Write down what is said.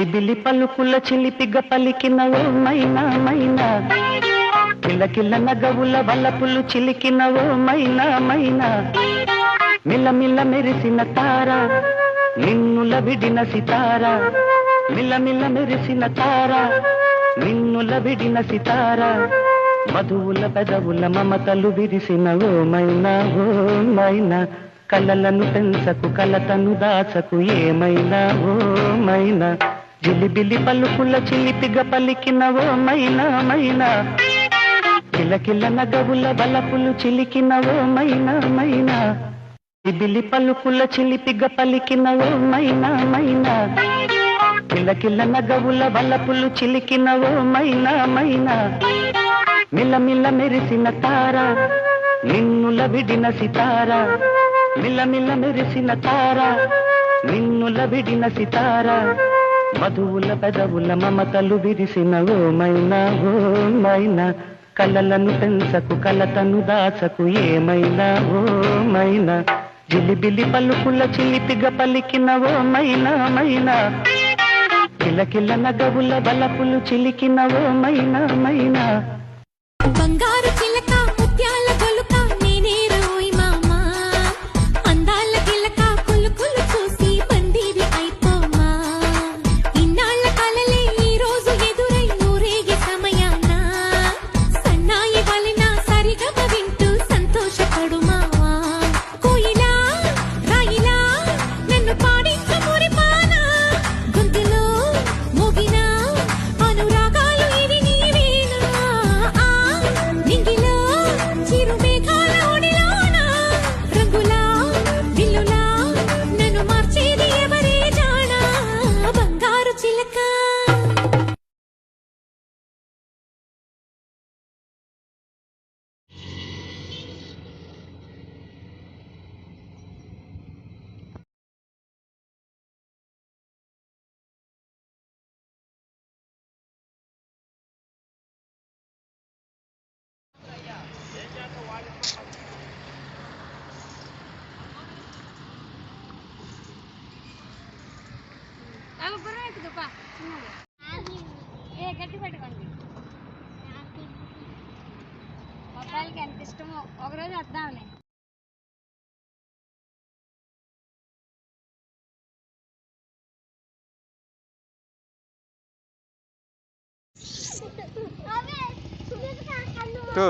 బిలి పలుకుల చిలిపిగ పలికిన ఓ మైనా. మైనా కిలకిల నగవుల వలపులు చిలికిన ఓ మైనా. మైనా మిలమిల మెరిసిన తార నిన్నుల విడిన సితార. మిలమిల మెరిసిన తార నిన్నుల విడిన సితార. మధువుల పెదవుల మమతలు విరిసిన ఓ మైనా ఓ మైనా కలలను పెంచకు కలతను దాచకు ఏమైనా ఓ మైనా జిలిబిలి పలుకుల చిలిపిగ పలికినవో మైనా మైనా. కిలకిల నగవుల బలపులు చిలికినవో మైనా మైనా. బిలి పలుకుల చిలిపిగ పలికినవో మైనా మైనా. కిలకిల నగవుల బలపులు చిలికినవో మైనా మైనా. మిలమిల మెరిసిన తార నిన్నుల విడిన సితార. మిలమిల మెరిసిన తార నిన్నుల విడిన సితారా. మధువుల పెదవుల మమతలు విరిసిన ఓ మైనా ఓ మైనా కలలను పెంచకు కలతను దాచకు ఏమైనా ఓ మైనా జిలిబిలి పలుకుల చిలిపిగ పలికిన ఓ మైనా. మైనా కిలకిల నగవుల బలపులు చిలికిన ఓ మైనా మైనా. గుర్రం ఎక్కుదు పా. చిన్నది. ఏ గట్టి పెట్టుకోండి. మొత్తానికి ఎంత ఇష్టమో ఒకరోజు వద్దాంలే. టూ